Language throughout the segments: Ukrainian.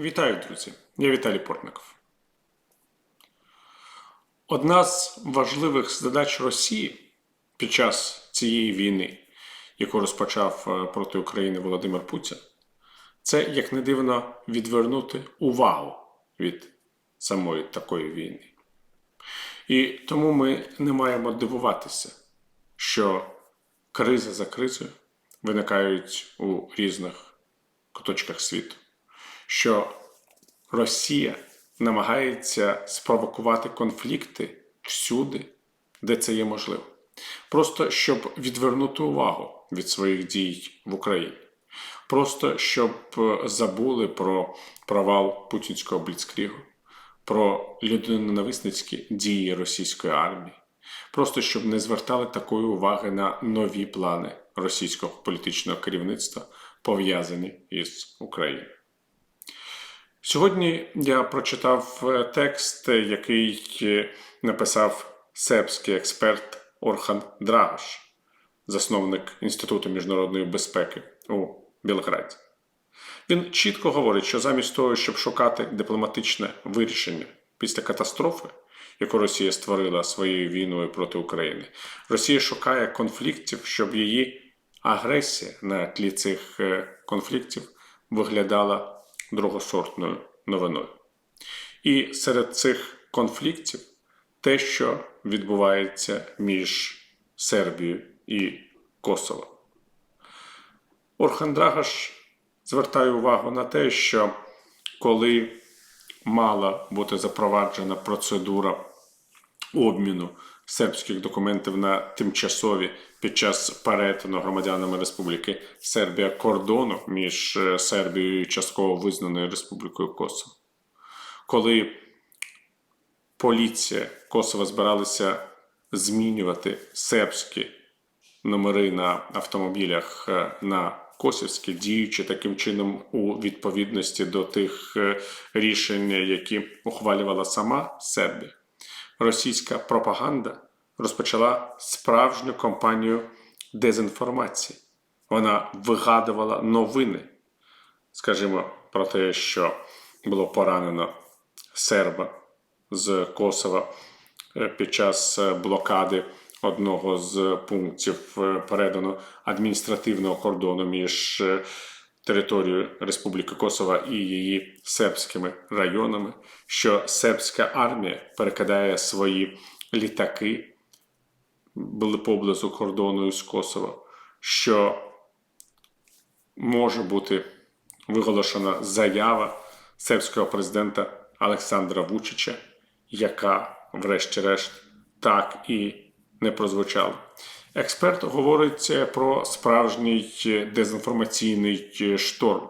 Вітаю, друзі! Я Віталій Портников. Одна з важливих задач Росії під час цієї війни, яку розпочав е, проти України Володимир Путін, це, як не дивно, відвернути увагу від самої такої війни. І тому ми не маємо дивуватися, що криза за кризою виникають у різних куточках світу що Росія намагається спровокувати конфлікти всюди, де це є можливо. Просто щоб відвернути увагу від своїх дій в Україні. Просто щоб е, забули про провал путінського бліцкрігу, про людиноненависницькі дії російської армії. Просто щоб не звертали такої уваги на нові плани російського політичного керівництва, пов'язані із Україною. Сьогодні я прочитав е, текст, який е, написав сербський експерт Орхан Драгош, засновник Інституту міжнародної безпеки у Білграді. Він чітко говорить, що замість того, щоб шукати дипломатичне вирішення після катастрофи, яку Росія створила своєю війною проти України, Росія шукає конфліктів, щоб її агресія на тлі цих е, конфліктів виглядала другосортною новиною. І серед цих конфліктів те, що відбувається між Сербією і Косово. Орхан Драгаш звертає увагу на те, що коли мала бути запроваджена процедура обміну сербських документів на тимчасові під час перетину громадянами Республіки Сербія кордону між е, Сербією і частково визнаною Республікою Косово. Коли поліція Косова збиралася змінювати сербські номери на автомобілях е, на Косівські, діючи таким чином у відповідності до тих е, рішень, які ухвалювала сама Сербія російська пропаганда розпочала справжню кампанію дезінформації. Вона вигадувала новини, скажімо, про те, що було поранено серба з Косова е, під час е, блокади одного з пунктів е, передану адміністративного кордону між територію Республіки Косова і її сербськими районами, що сербська армія перекидає свої літаки були поблизу кордону з Косово, що може бути виголошена заява сербського президента Олександра Вучича, яка, врешті-решт, так і не прозвучала. Експерт говорить про справжній дезінформаційний шторм,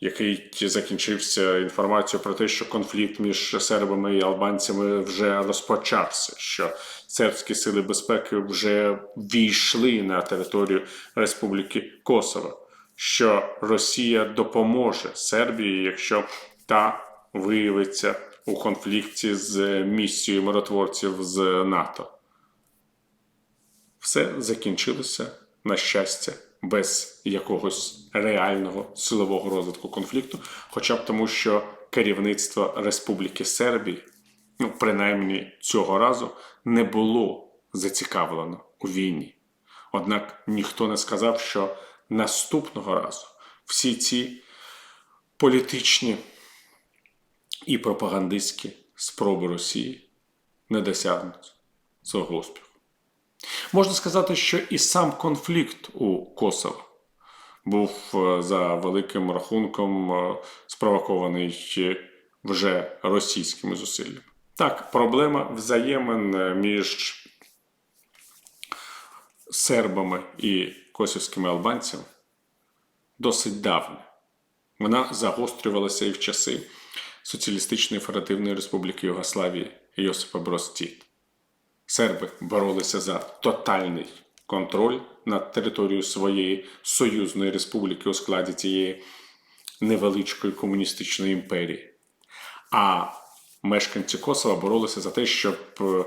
який закінчився інформацією про те, що конфлікт між сербами і албанцями вже розпочався, що сербські сили безпеки вже війшли на територію Республіки Косово, що Росія допоможе Сербії, якщо та виявиться у конфлікті з місією миротворців з НАТО. Все закінчилося на щастя без якогось реального силового розвитку конфлікту, хоча б тому, що керівництво Республіки Сербії, ну принаймні цього разу, не було зацікавлено у війні. Однак ніхто не сказав, що наступного разу всі ці політичні і пропагандистські спроби Росії не досягнуть свого успіху. Можна сказати, що і сам конфлікт у Косово був е, за великим рахунком е, спровокований вже російськими зусиллями. Так, проблема взаємин е, між сербами і косівськими албанцями досить давня. Вона загострювалася і в часи Соціалістичної Федеративної Республіки Югославії Йосипа Брос Тіт серби боролися за тотальний контроль над територією своєї союзної республіки у складі цієї невеличкої комуністичної імперії. А мешканці Косова боролися за те, щоб е,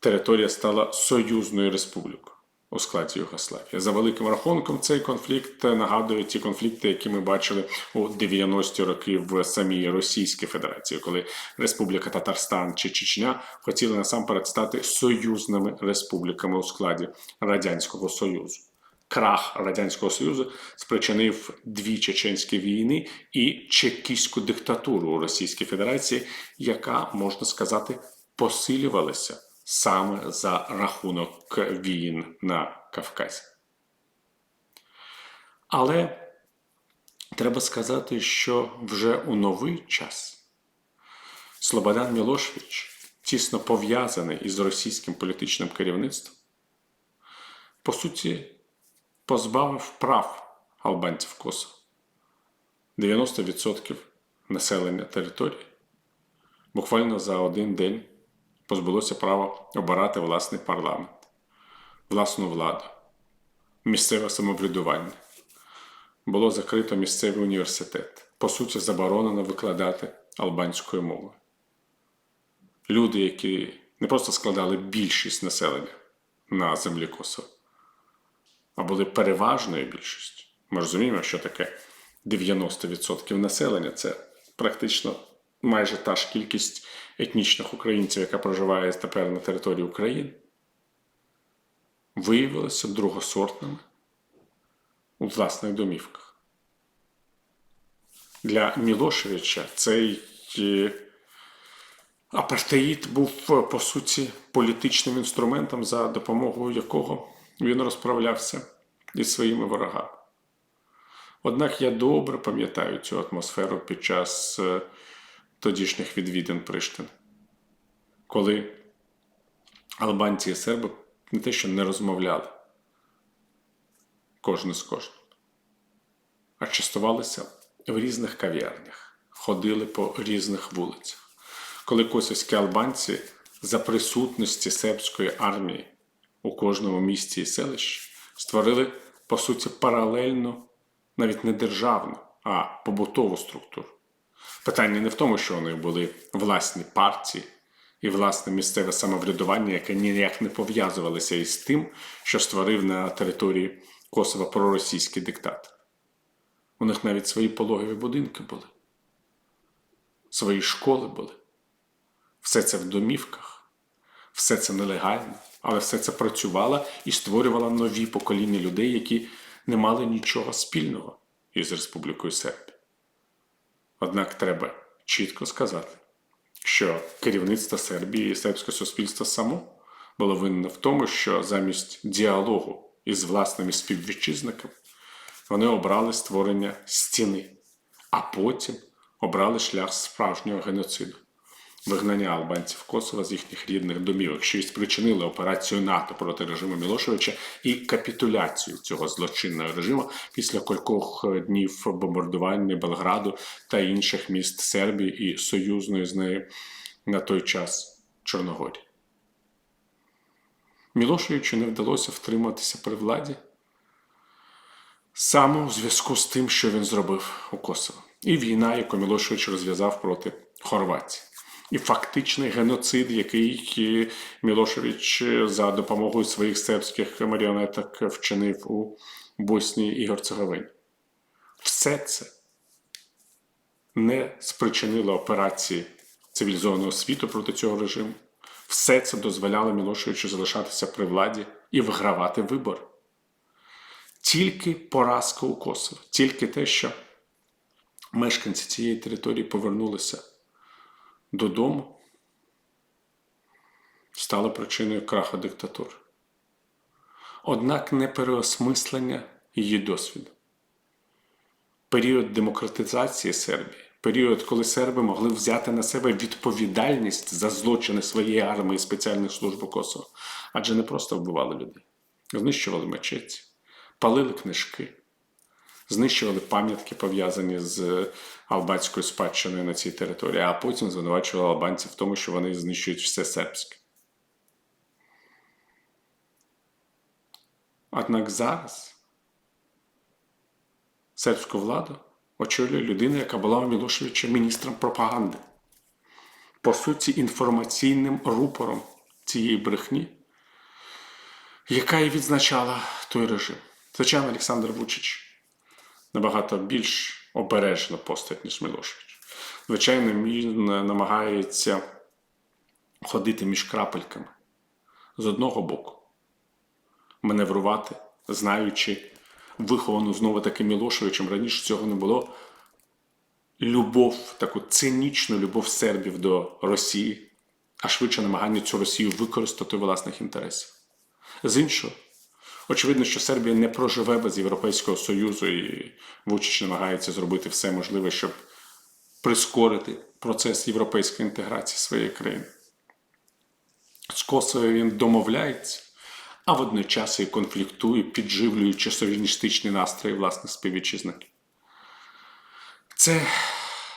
територія стала союзною республікою. У складі Югославії. За великим рахунком, цей конфлікт нагадує ті конфлікти, які ми бачили у 90-ті роки в самій Російській Федерації, коли Республіка Татарстан чи Чечня хотіли насамперед стати союзними республіками у складі Радянського Союзу. Крах Радянського Союзу спричинив дві чеченські війни і чекістську диктатуру у Російській Федерації, яка можна сказати посилювалася саме за рахунок війн на Кавказі. Але треба сказати, що вже у новий час Слободан Мілошевич, тісно пов'язаний із російським політичним керівництвом, по суті, позбавив прав албанців Косово. 90% населення території буквально за один день позбулося права обирати власний парламент, власну владу, місцеве самоврядування. Було закрито місцевий університет. По суті, заборонено викладати албанською мовою. Люди, які не просто складали більшість населення на землі Косово, а були переважною більшістю. Ми розуміємо, що таке 90% населення це практично майже та ж кількість етнічних українців, яка проживає тепер на території України, виявилися другосортними у власних домівках. Для Мілошевича цей е, апартеїд був по суті політичним інструментом, за допомогою якого він розправлявся із своїми ворогами. Однак я добре пам'ятаю цю атмосферу під час е, тодішніх відвідин Приштини, коли албанці і серби не те, що не розмовляли кожен з кожним, а частувалися в різних кав'ярнях, ходили по різних вулицях. Коли косівські албанці за присутності сербської армії у кожному місті і селищі створили, по суті, паралельну, навіть не державну, а побутову структуру. Питання не в тому, що вони були власні партії і власне місцеве самоврядування, яке ніяк не пов'язувалося із тим, що створив на території Косова проросійський диктатор. У них навіть свої пологові будинки були, свої школи були. Все це в домівках, все це нелегально, але все це працювало і створювало нові покоління людей, які не мали нічого спільного із Республікою Сербія. Однак треба чітко сказати, що керівництво Сербії і сербське суспільство само було винне в тому, що замість діалогу із власними співвітчизниками вони обрали створення стіни, а потім обрали шлях справжнього геноциду. Вигнання албанців Косова з їхніх рідних домівок, що й спричинили операцію НАТО проти режиму Мілошевича і капітуляцію цього злочинного режиму після кількох днів бомбардування Белграду та інших міст Сербії і союзної з нею на той час Чорногорії. Мілошевичу не вдалося втриматися при владі саме у зв'язку з тим, що він зробив у Косово, і війна, яку Мілошевич розв'язав проти Хорватії і фактичний геноцид, який Мілошевич за допомогою своїх сербських маріонеток вчинив у Боснії і Герцеговині. Все це не спричинило операції цивілізованого світу проти цього режиму. Все це дозволяло Мілошевичу залишатися при владі і вигравати вибори. Тільки поразка у Косово, тільки те, що мешканці цієї території повернулися додому стало причиною краху диктатури. Однак не переосмислення її досвіду. Період демократизації Сербії, період, коли серби могли взяти на себе відповідальність за злочини своєї армії спеціальних служб Косово, адже не просто вбивали людей, знищували мечеті, палили книжки знищували пам'ятки, пов'язані з албанською спадщиною на цій території, а потім звинувачували албанців в тому, що вони знищують все сербське. Однак зараз сербську владу очолює людина, яка була у Мілошевича міністром пропаганди. По суті, інформаційним рупором цієї брехні, яка і відзначала той режим. Звичайно, Олександр Вучич набагато більш обережно постать, ніж Мілошевич. Звичайно, він намагається ходити між крапельками з одного боку, маневрувати, знаючи виховану знову таки Мілошевичем. Раніше цього не було. Любов, таку цинічну любов сербів до Росії, а швидше намагання цю Росію використати у власних інтересів. З іншого, очевидно, що Сербія не проживе без Європейського Союзу, і Вучич намагається зробити все можливе, щоб прискорити процес європейської інтеграції своєї країни. З Косово він домовляється, а водночас і конфліктує, підживлюючи совіністичні настрої власних співвітчизників. Це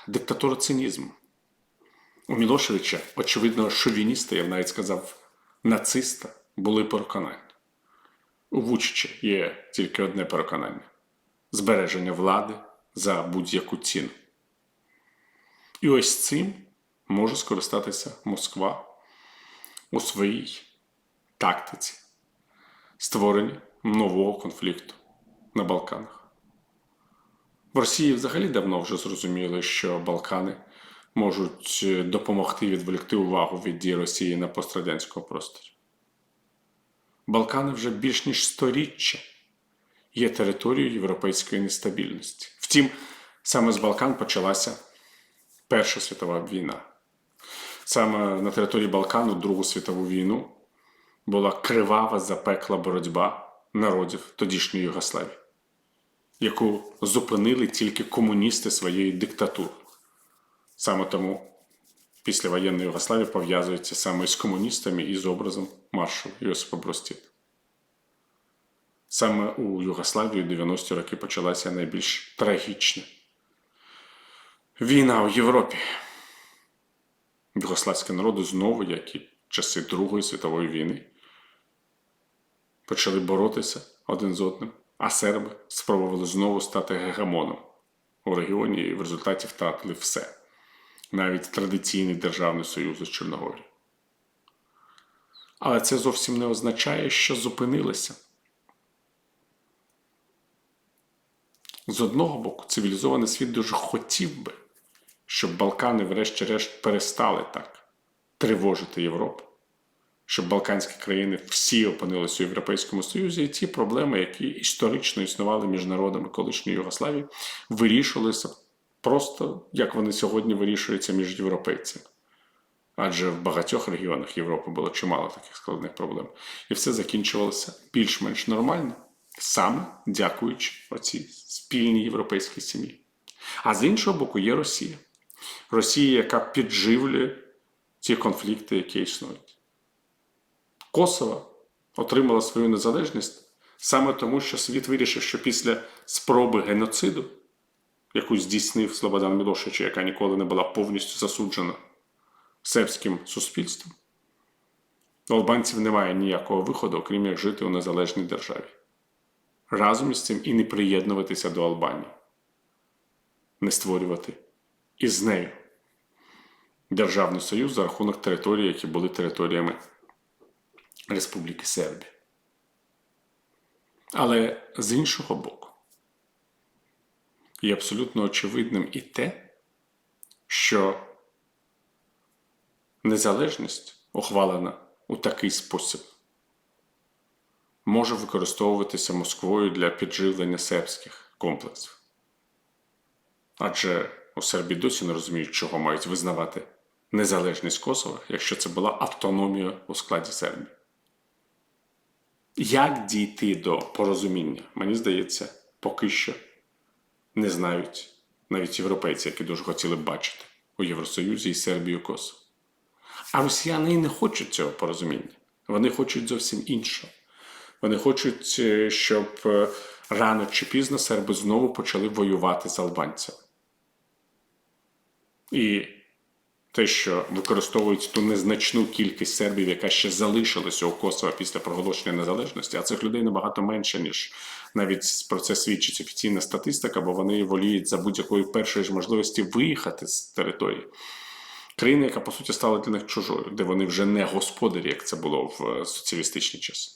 диктатура цинізму. У Мілошевича, очевидно, шовініста, я б навіть сказав, нациста, були переконання. У є тільки одне переконання збереження влади за будь-яку ціну. І ось цим може скористатися Москва у своїй тактиці створення нового конфлікту на Балканах. В Росії взагалі давно вже зрозуміли, що Балкани можуть допомогти відволікти увагу від дій Росії на пострадянському просторі. Балкани вже більш ніж сторіччя є територією європейської нестабільності. Втім, саме з Балкан почалася Перша світова війна. Саме на території Балкану Другу світову війну була кривава запекла боротьба народів тодішньої Югославії, яку зупинили тільки комуністи своєї диктатури. Саме тому післявоєнна Югославія пов'язується саме з комуністами і з образом маршала Йосипа Брос Тіта. Саме у Югославії у 90-ті роки почалася найбільш трагічна війна у Європі. Югославські народи знову, як і часи Другої світової війни, почали боротися один з одним, а серби спробували знову стати гегемоном у регіоні і в результаті втратили все, навіть традиційний державний союз з Чорногорії. Але це зовсім не означає, що зупинилися. З одного боку, цивілізований світ дуже хотів би, щоб Балкани, врешті-решт, перестали так тривожити Європу, щоб Балканські країни всі опинилися у Європейському Союзі, і ті проблеми, які історично існували між народами колишньої Югославії, вирішувалися просто як вони сьогодні вирішуються між європейцями. Адже в багатьох регіонах Європи було чимало таких складних проблем. І все закінчувалося більш-менш нормально, саме дякуючи оцій спільній європейській сім'ї. А з іншого боку, є Росія. Росія, яка підживлює ті конфлікти, які існують. Косово отримала свою незалежність саме тому, що світ вирішив, що після спроби геноциду, яку здійснив Слободан Мілошевич, яка ніколи не була повністю засуджена сербським суспільством, у албанців немає ніякого виходу, окрім як жити у незалежній державі. Разом із цим і не приєднуватися до Албанії, не створювати із нею Державний союз за рахунок територій, які були територіями Республіки Сербія. Але з іншого боку, є абсолютно очевидним і те, що незалежність, ухвалена у такий спосіб, може використовуватися Москвою для підживлення сербських комплексів. Адже у Сербії досі не розуміють, чого мають визнавати незалежність Косова, якщо це була автономія у складі Сербії. Як дійти до порозуміння, мені здається, поки що не знають навіть європейці, які дуже хотіли б бачити у Євросоюзі і Сербію Косово. А росіяни і не хочуть цього порозуміння. Вони хочуть зовсім іншого. Вони хочуть, е, щоб е, рано чи пізно серби знову почали воювати з албанцями. І те, що використовують ту незначну кількість сербів, яка ще залишилася у Косово після проголошення незалежності, а цих людей набагато менше, ніж навіть про це свідчить офіційна статистика, бо вони воліють за будь-якої першої ж можливості виїхати з території. Країна, яка по суті стала для них чужою, де вони вже не господарі, як це було в соціалістичні часи.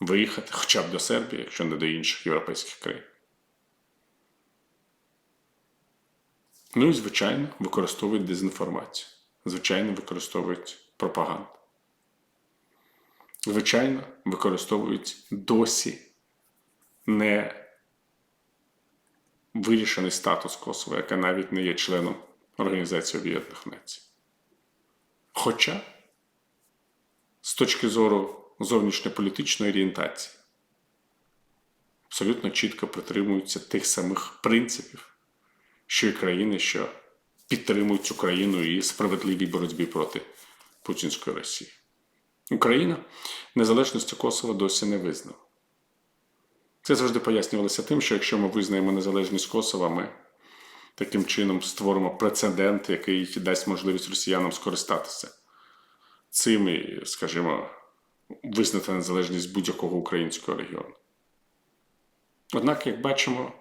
виїхати хоча б до Сербії, якщо не до інших європейських країн. Ну і, звичайно, використовують дезінформацію. Звичайно, використовують пропаганду. Звичайно, використовують досі не вирішений статус Косова, яка навіть не є членом Організації Об'єднаних Націй. Хоча, з точки зору зовнішньополітичної орієнтації, абсолютно чітко притримуються тих самих принципів, що і країни, що підтримують Україну і справедливій боротьбі проти путінської Росії. Україна незалежності Косова досі не визнала. Це завжди пояснювалося тим, що якщо ми визнаємо незалежність Косова, ми таким чином створимо прецедент, який дасть можливість росіянам скористатися цим і, скажімо, визнати незалежність будь-якого українського регіону. Однак, як бачимо,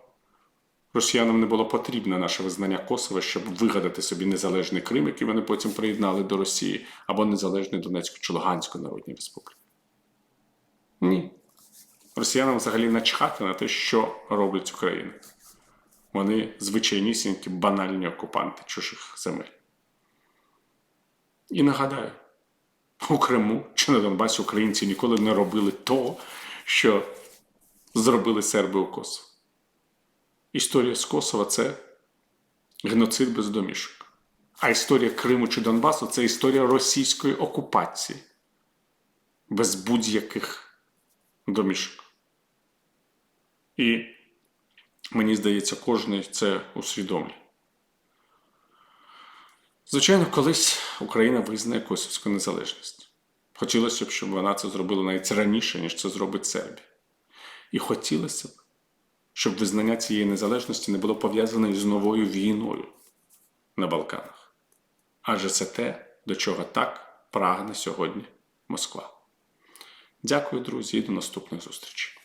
росіянам не було потрібне наше визнання Косова, щоб вигадати собі незалежний Крим, який вони потім приєднали до Росії, або незалежний Донецьку чи Луганську Народній Республіки. Ні. Росіянам взагалі начхати на те, що роблять Україна. Вони звичайнісінькі банальні окупанти чужих земель. І нагадаю, у Криму чи на Донбасі українці ніколи не робили того, що зробили серби у Косово. Історія з Косова це геноцид без домішок. А історія Криму чи Донбасу це історія російської окупації без будь-яких домішок. І мені здається, кожен це усвідомлює. Звичайно, колись Україна визнає Косівську незалежність. Хотілося б, щоб вона це зробила навіть раніше, ніж це зробить Сербія. І хотілося б, щоб визнання цієї незалежності не було пов'язане із новою війною на Балканах. Адже це те, до чого так прагне сьогодні Москва. Дякую, друзі, і до наступних зустрічей.